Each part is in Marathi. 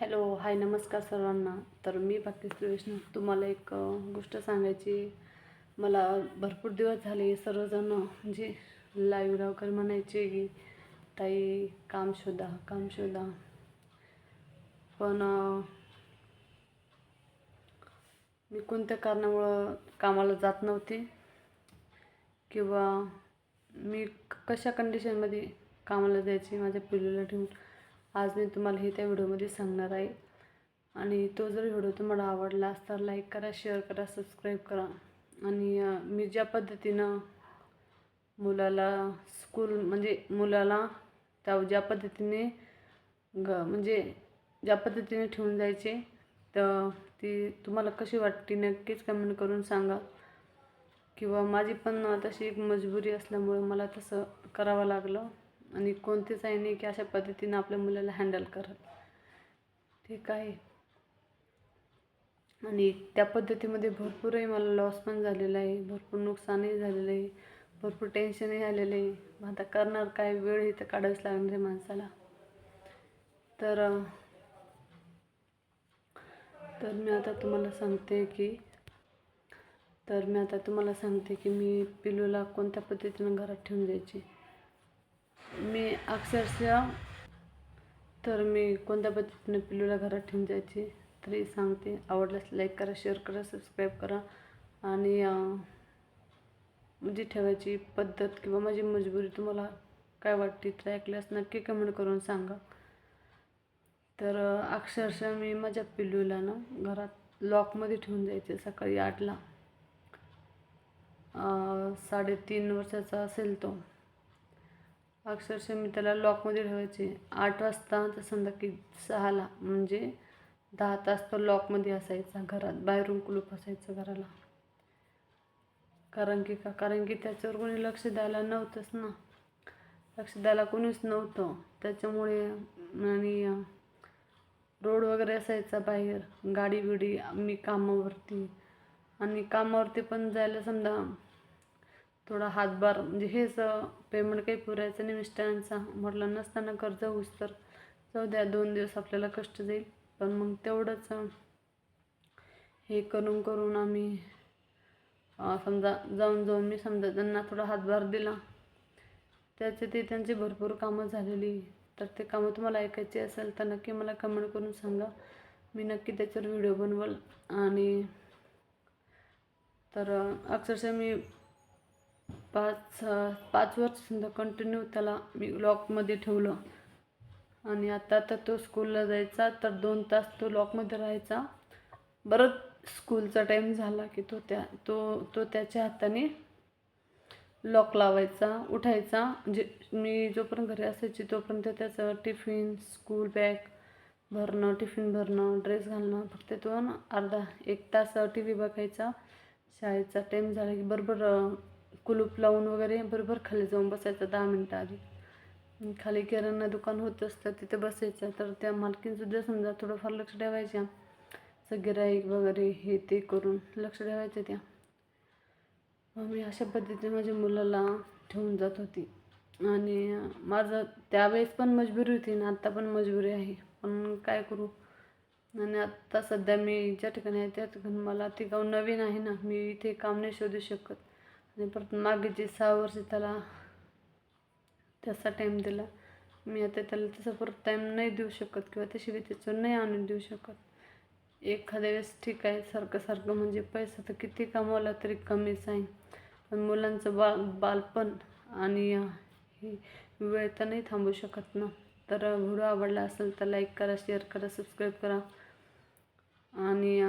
हॅलो हाय नमस्कार सर्वांना. तर मी भाग्यश्री वैष्णव तुम्हाला एक गोष्ट सांगायची. मला भरपूर दिवस झाले सर्वजण म्हणजे लाईव्ह वगैरे म्हणायचे की ताई काम शोधा काम शोधा. पण मी कोणत्या कारणामुळं कामाला जात नव्हते? किंवा मी कशा कंडिशनमध्ये कामाला जायची माझ्या पिल्लूला ठेवून? आज मी तुम्हाला हे त्या व्हिडिओमध्ये सांगणार आहे. आणि तो जर व्हिडिओ तुम्हाला आवडला असता लाईक करा शेअर करा सबस्क्राईब करा. आणि मी ज्या पद्धतीनं मुलाला स्कूल म्हणजे मुलाला त्या ज्या पद्धतीने ग म्हणजे ज्या पद्धतीने ठेवून जायचे तर ती तुम्हाला कशी वाटते नक्कीच कमेंट करून सांगा. किंवा माझी पण तशी एक मजबुरी असल्यामुळे मला तसं करावं लागलं. आणि कोणतेच आहे नाही की अशा पद्धतीनं आपल्या मुलाला हँडल करत. ठीक आहे. आणि त्या पद्धतीमध्ये भरपूरही मला लॉस पण झालेला आहे. भरपूर नुकसानही झालेलं आहे. भरपूर टेन्शनही आलेलं आहे. मग आता करणार काय? वेळ इथं काढावीच लागणार आहे माणसाला. तर तर मी आता तुम्हाला सांगते की तर मी आता तुम्हाला सांगते की मी पिलूला कोणत्या पद्धतीनं घरात ठेवून द्यायची? मी अक्षरशः तर मी कोणत्या पद्धतीने पिलूला घरात ठेवून जायची तरी सांगते. आवडल्यास लाईक करा शेअर करा सबस्क्राईब करा. आणि म्हणजे ठेवायची पद्धत किंवा माझी मजबुरी तुम्हाला काय वाटते तर ऐकल्यास नक्की कमेंट करून सांगा. तर अक्षरशः मी माझ्या पिल्लूला ना घरात लॉकमध्ये ठेवून जायचे सकाळी आठला. साडेतीन वर्षाचा असेल तो. अक्षरशः मी त्याला लॉकमध्ये ठेवायचे. आठ वाजता तर संध्याकाळी सहाला म्हणजे दहा तास तो लॉकमध्ये असायचा घरात बाहेरून कुलूप असायचं घराला. कारण की का? कारण की त्याच्यावर कोणी लक्ष द्यायला नव्हतंच ना. लक्ष द्यायला कोणीच नव्हतं. त्याच्यामुळे आणि रोड वगैरे असायचा बाहेर गाडी बिडी मी कामावरती. आणि कामावरती पण जायला समजा थोडा हातभार म्हणजे हेच पेमेंट काही पुरायचं नाही मिस्टरांचा. म्हटलं नसताना कर्ज होऊस तर जाऊ द्या दोन दिवस आपल्याला कष्ट जाईल. पण मग तेवढंच हे करून करून आम्ही समजा जाऊन जाऊन मी समजा त्यांना थोडा हातभार दिला. त्याचे ते त्यांची भरपूर कामं झालेली. तर ते कामं तुम्हाला ऐकायची असेल तर नक्की मला कमेंट करून सांगा. मी नक्की त्याच्यावर व्हिडिओ बनवल. आणि तर अक्षरशः मी पाच पाच वर्ष समजा कंटिन्यू त्याला मी लॉकमध्ये ठेवलं. आणि आता तर तो स्कूलला जायचा तर दोन तास तो लॉकमध्ये राहायचा. बरं स्कूलचा टाईम झाला की तो त्या तो तो त्याच्या हाताने लॉक लावायचा उठायचा. म्हणजे मी जोपर्यंत घरी असायची तोपर्यंत त्याचं टिफिन स्कूल बॅग भरणं टिफिन भरणं ड्रेस घालणं फक्त तो ना अर्धा एक तास टी व्ही बघायचा. शाळेचा टाईम झाला की बरोबर कुलूप लावून वगैरे बरोबर खाली जाऊन बसायचं दहा मिनटं आधी. खाली किराणा दुकान होत असतं तिथे बसायचं. तर त्या मालकीनसुद्धा समजा थोडंफार लक्ष ठेवायच्या. गिराईक वगैरे हे ते करून लक्ष ठेवायचं त्या. मग मी अशा पद्धतीने माझ्या मुलाला ठेवून जात होती. आणि माझं त्यावेळेस पण मजबुरी होती ना आत्ता पण मजबुरी आहे. पण काय करू? आणि आत्ता सध्या मी ज्या ठिकाणी आहे त्या ठिकाणी मला ते गाव नवीन आहे ना मी इथे काम नाही शोधू शकत. आणि परत मागे जे सहा वर्ष त्याला तसा टाईम दिला. मी आता त्याला तसा परत टाईम नाही देऊ शकत किंवा त्याशिवाय त्याचं नाही आणून देऊ शकत. एखाद्या वेळेस ठीक आहे सारखं सारखं म्हणजे पैसा तर किती कमावला तरी कमीच आहे. पण मुलांचं बा बालपण आणि ही वेळ तर नाही थांबू शकत ना. तर व्हिडिओ आवडला असेल तर लाईक करा शेअर करा सबस्क्राईब करा. आणि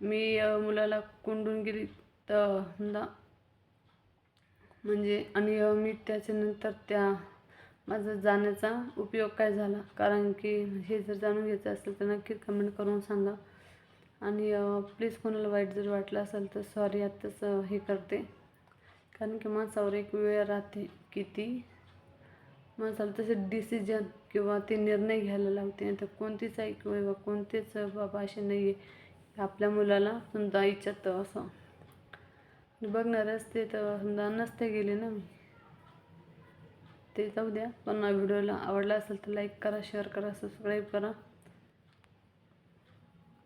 मी मुलाला कोंडून गेली तर समजा म्हणजे आणि मी त्याच्यानंतर त्या माझा जाण्याचा उपयोग काय झाला? कारण की हे जर जाणून घ्यायचं असेल तर नक्कीच कमेंट करून सांगा. आणि प्लीज कोणाला वाईट जर वाटलं असेल तर सॉरी आत्ताच हे करते. कारण की माणसावर एक वेळ राहते की ती माणसाला तसे डिसिजन किंवा ते निर्णय घ्यायला लावते. आणि तर कोणतीच ऐकू किंवा कोणतेच बाबा असे नाही आहे आपल्या मुलाला समजा इच्छात असं. आणि बघणार असते तर समजा नसते गेले ना मी. ते जाऊ द्या. पण व्हिडिओला आवडला असेल तर लाईक करा शेअर करा सबस्क्राईब करा.